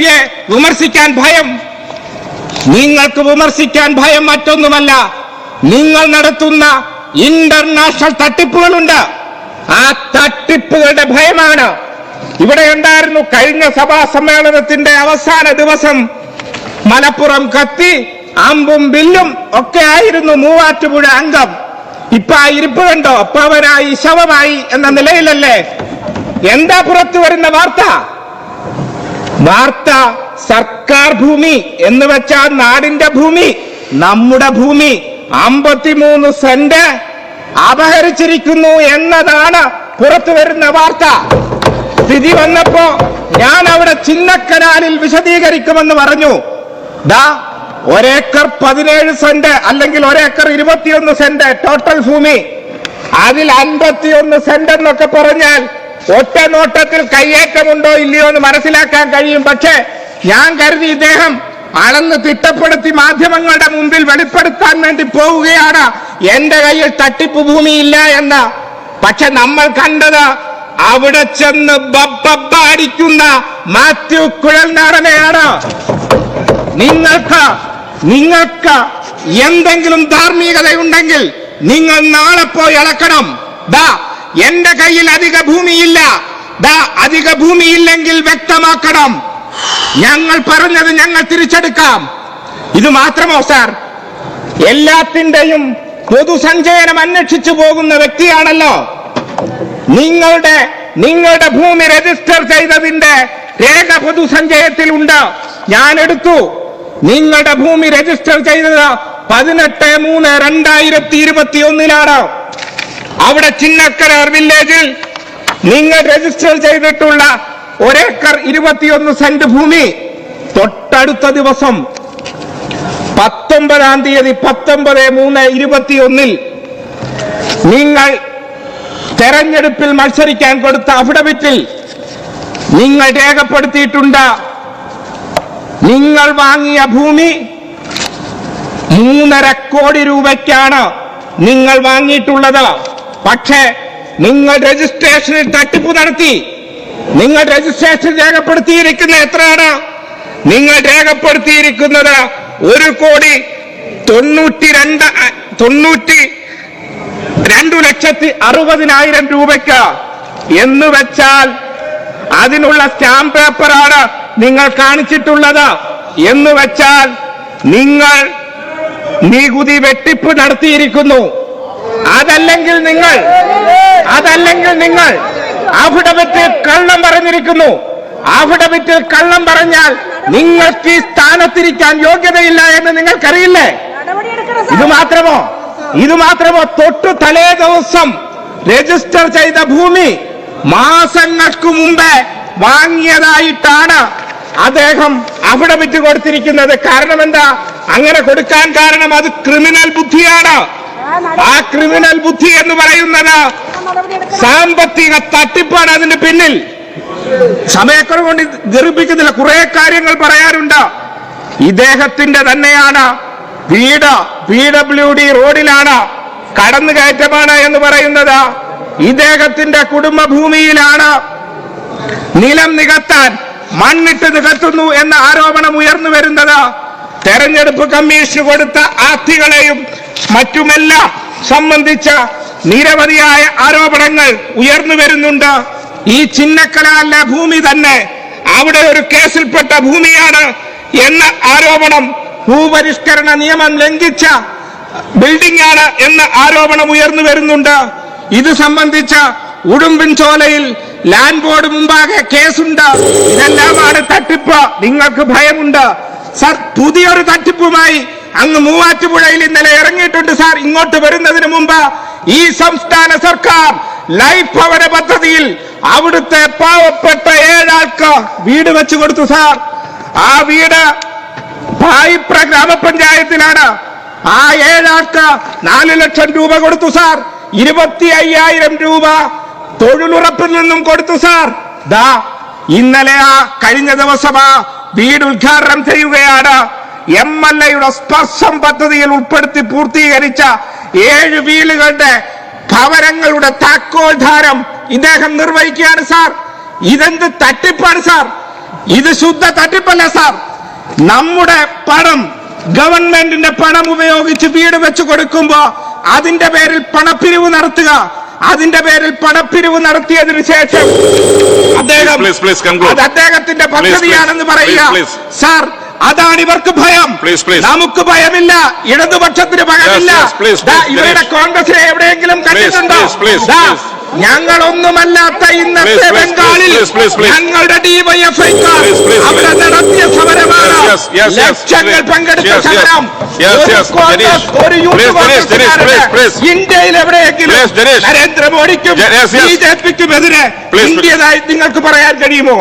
പിയെ വിമർശിക്കാൻ ഭയം. നിങ്ങൾക്ക് വിമർശിക്കാൻ ഭയം മറ്റൊന്നുമല്ല. നിങ്ങൾ നടത്തുന്ന ഇന്റർനാഷണൽ തട്ടിപ്പുകളുണ്ട്. ആ തട്ടിപ്പുകളുടെ ഭയമാണ്. ഇവിടെ ഉണ്ടായിരുന്നു കഴിഞ്ഞ സഭാ സമ്മേളനത്തിന്റെ അവസാന ദിവസം. മലപ്പുറം കത്തി അമ്പും ബില്ലും ഒക്കെ ആയിരുന്നു മൂവാറ്റുപുഴ അംഗം. ഇപ്പൊ ആ ഇരിപ്പ് കണ്ടോ? പവനായി ശവമായി എന്ന നിലയിലല്ലേ? എന്താ പുറത്തു വരുന്ന വാർത്ത? വാർത്ത സർക്കാർ ഭൂമി എന്ന് വെച്ചാൽ നാടിന്റെ ഭൂമി നമ്മുടെ ഭൂമി. അമ്പത്തിമൂന്ന് സെന്റ് അപഹരിച്ചിരിക്കുന്നു എന്നതാണ് പുറത്തു വരുന്ന വാർത്ത. സ്ഥിതി വന്നപ്പോ ഞാൻ അവിടെ ചിന്നക്കനാലിൽ വിശദീകരിക്കുമെന്ന് പറഞ്ഞു. ദാ ഒരേക്കർ പതിനേഴ് സെന്റ് അല്ലെങ്കിൽ ഒരേക്കർ ഇരുപത്തിയൊന്ന് സെന്റ് ടോട്ടൽ ഭൂമി. അതിൽ അൻപത്തിയൊന്ന് സെന്റ് എന്നൊക്കെ പറഞ്ഞാൽ ഒറ്റ നോട്ടത്തിൽ കയ്യേറ്റമുണ്ടോ ഇല്ലയോ എന്ന് മനസ്സിലാക്കാൻ കഴിയും. പക്ഷേ ഞാൻ കരുതി ഇദ്ദേഹം അളന്ന് തിട്ടപ്പെടുത്തി മാധ്യമങ്ങളുടെ മുമ്പിൽ വെളിപ്പെടുത്താൻ വേണ്ടി പോവുകയാണ്. എന്റെ കയ്യിൽ തട്ടിപ്പ് ഭൂമിയില്ല എന്ന്. പക്ഷെ നമ്മൾ കണ്ടത് അവിടെ ചെന്ന് ബബ്ബടിക്കുന്ന മാത്യു കുഴൽനാടനെയാണ്. നിങ്ങൾക്ക് നിങ്ങൾക്ക് എന്തെങ്കിലും ധാർമ്മികതയുണ്ടെങ്കിൽ നിങ്ങൾ നാളെ പോയി അളക്കണം. ദാ എന്റെ കയ്യിൽ അധിക ഭൂമിയില്ല. അധിക ഭൂമിയില്ലെങ്കിൽ വ്യക്തമാക്കണം. ഞങ്ങൾ പറഞ്ഞത് ഞങ്ങൾ തിരിച്ചെടുക്കാം. ഇത് മാത്രമോ സാർ? എല്ലാത്തിന്റെയും പൊതുസഞ്ചയനം അന്വേഷിച്ചു പോകുന്ന വ്യക്തിയാണല്ലോ. നിങ്ങളുടെ നിങ്ങളുടെ ഭൂമി രജിസ്റ്റർ ചെയ്തതിന്റെ രേഖ പൊതുസഞ്ചയത്തിൽ ഉണ്ട്. ഞാൻ എടുത്തു. നിങ്ങളുടെ ഭൂമി രജിസ്റ്റർ ചെയ്തത് പതിനെട്ട് മൂന്ന് രണ്ടായിരത്തി ഇരുപത്തി ഒന്നിലാണ് അവിടെ ചിന്നക്കരാർ വില്ലേജിൽ നിങ്ങൾ രജിസ്റ്റർ ചെയ്തിട്ടുള്ള ഒരേക്കർ ഇരുപത്തിയൊന്ന് സെന്റ് ഭൂമി തൊട്ടടുത്ത ദിവസം പത്തൊമ്പതാം തീയതി പത്തൊമ്പത് മൂന്ന് ഇരുപത്തിയൊന്നിൽ നിങ്ങൾ തെരഞ്ഞെടുപ്പിൽ മത്സരിക്കാൻ കൊടുത്ത അഫിഡവിറ്റിൽ നിങ്ങൾ രേഖപ്പെടുത്തിയിട്ടുണ്ട്. നിങ്ങൾ വാങ്ങിയ ഭൂമി മൂന്നര കോടി രൂപയ്ക്കാണ് നിങ്ങൾ വാങ്ങിയിട്ടുള്ളത്. പക്ഷേ നിങ്ങൾ രജിസ്ട്രേഷനിൽ തട്ടിപ്പ് നടത്തി നിങ്ങൾ രജിസ്ട്രേഷൻ രേഖപ്പെടുത്തിയിരിക്കുന്ന എത്രയാണ്? നിങ്ങൾ രേഖപ്പെടുത്തിയിരിക്കുന്നത് ഒരു കോടി തൊണ്ണൂറ്റി രണ്ട് തൊണ്ണൂറ്റി രണ്ടു ലക്ഷത്തി അറുപതിനായിരം രൂപയ്ക്ക്. എന്ന് വെച്ചാൽ അതിനുള്ള സ്റ്റാമ്പ് പേപ്പറാണ് നിങ്ങൾ കാണിച്ചിട്ടുള്ളത്. എന്ന് വെച്ചാൽ നിങ്ങൾ നികുതി വെട്ടിപ്പ് നടത്തിയിരിക്കുന്നു. അതല്ലെങ്കിൽ നിങ്ങൾ അതല്ലെങ്കിൽ നിങ്ങൾ അഫിഡവിറ്റിൽ കള്ളം പറഞ്ഞിരിക്കുന്നു. അഫിഡവിറ്റിൽ കള്ളം പറഞ്ഞാൽ നിങ്ങൾക്ക് ഈ സ്ഥാനത്തിരിക്കാൻ യോഗ്യതയില്ല എന്ന് നിങ്ങൾക്കറിയില്ലേ? ഇത് മാത്രമോ? ഇത് മാത്രമോ? തൊട്ടു തലേ ദിവസം രജിസ്റ്റർ ചെയ്ത ഭൂമി മാസങ്ങൾക്ക് മുമ്പേ വാങ്ങിയതായിട്ടാണ് അദ്ദേഹം അവിടെ വിറ്റ് കൊടുത്തിരിക്കുന്നത്. കാരണം എന്താ അങ്ങനെ കൊടുക്കാൻ കാരണം അത് ക്രിമിനൽ ബുദ്ധിയാണ്. ആ ക്രിമിനൽ ബുദ്ധി എന്ന് പറയുന്നത് സാമ്പത്തിക തട്ടിപ്പാണ് അതിന്റെ പിന്നിൽ. സമയക്കുറവ് കൊണ്ട് ഗർഭിക്കുന്നില്ല കുറെ കാര്യങ്ങൾ പറയാനുണ്ട് ഇദ്ദേഹത്തിന്റെ തന്നെയാണ് വീട് പി ഡബ്ല്യു ഡി റോഡിലാണ് കടന്നു കയറ്റമാണ് എന്ന് പറയുന്നത്. ഇദ്ദേഹത്തിന്റെ കുടുംബ ഭൂമിയിലാണ് നിലം നികത്താൻ മണ്ണിട്ട് നികത്തുന്നു എന്ന ആരോപണം ഉയർന്നു വരുന്നത്. തെരഞ്ഞെടുപ്പ് കമ്മീഷന് കൊടുത്ത ആർത്ഥികളെയും മറ്റുമെല്ലാം സംബന്ധിച്ച നിരവധിയായ ആരോപണങ്ങൾ ഉയർന്നു വരുന്നുണ്ട്. ഈ ചിന്നക്കലാല ഭൂമി തന്നെ അവിടെ ഒരു കേസിൽപ്പെട്ട ഭൂമിയാണ് എന്ന ആരോപണം ഭൂപരിഷ്കരണ നിയമം ലംഘിച്ച ബിൽഡിംഗ് ആണ് എന്ന ആരോപണം ഉയർന്നു വരുന്നുണ്ട്. ഇത് സംബന്ധിച്ച ഉടുമ്പിൻ ചോലയിൽ ലാൻഡ് ബോർഡ് മുമ്പാകെ കേസുണ്ട്. ഇതെല്ലാമാണ് തട്ടിപ്പ്. നിങ്ങൾക്ക് ഭയമുണ്ട്. സർ പുതിയൊരു തട്ടിപ്പുമായി അങ്ങ് മൂവാറ്റുപുഴയിൽ ഇന്നലെ ഇറങ്ങിയിട്ടുണ്ട് സാർ. ഇങ്ങോട്ട് വരുന്നതിന് മുമ്പ് ഈ സംസ്ഥാന സർക്കാർ ലൈഫ് ഭവന പദ്ധതിയിൽ അവിടുത്തെ പാവപ്പെട്ട ഏഴാൾക്ക് വീട് വെച്ചു കൊടുത്തു സാർ. ആ വീട് പായിപ്ര ഗ്രാമപഞ്ചായത്തിലാണ്. ആ ഏഴാൾക്ക് നാല് ലക്ഷം രൂപ കൊടുത്തു സാർ. ഇരുപത്തി അയ്യായിരം രൂപ തൊഴിലുറപ്പിൽ നിന്നും കൊടുത്തു സാർ. ദാ ഇന്നലെ ആ കഴിഞ്ഞ ദിവസം ആ വീട് ഉദ്ഘാടനം ചെയ്യുകയാണ് എം എൽ എയുടെ സ്പർശം പദ്ധതിയിൽ ഉൾപ്പെടുത്തി പൂർത്തീകരിച്ച ഏഴ് വീലുകളുടെ ഭവനങ്ങളുടെ താക്കോൽധാരം ഇദ്ദേഹം നിർവഹിക്കുകയാണ് സാർ. ഇതെന്ത് തട്ടിപ്പാണ് സാർ? ഇത് ശുദ്ധ തട്ടിപ്പല്ല സാർ. നമ്മുടെ പണം ഗവൺമെന്റിന്റെ പണം ഉപയോഗിച്ച് വീട് വെച്ച് കൊടുക്കുമ്പോ അതിന്റെ പേരിൽ പണപ്പിരിവ് നടത്തുക. അതിന്റെ പേരിൽ പണപ്പിരിവ് നടത്തിയതിനു ശേഷം അദ്ദേഹം. അത് അദ്ദേഹത്തിന്റെ പദ്ധതിയാണെന്ന് പറയുക സാർ അതാണ് ഇവർക്ക് ഭയം. പ്ലീസ് പ്ലീസ് നമുക്ക് ഭയമില്ല. ഇടതുപക്ഷത്തിന് ഭയമില്ല. ഇവരുടെ കോൺഗ്രസ് കോൺഗ്രസിനെ എവിടെയെങ്കിലും കണ്ടിട്ടുണ്ടോ? ഞങ്ങളൊന്നുമല്ലാത്ത ഇന്നത്തെ ബംഗാളിൽ. ഞങ്ങളുടെ ഡിവൈഎഫ്ഐക്കാർ അവിടെ. നടത്തിയ സമരമാണ്. ലക്ഷങ്ങൾ പങ്കെടുത്ത. സമരം. ഒരു യൂത്ത്. ഇന്ത്യയിൽ എവിടെയെങ്കിലും. നരേന്ദ്രമോദിക്കും. ബി ജെ പിക്കും എതിരെ ഇന്ത്യതായി നിങ്ങൾക്ക് പറയാൻ കഴിയുമോ?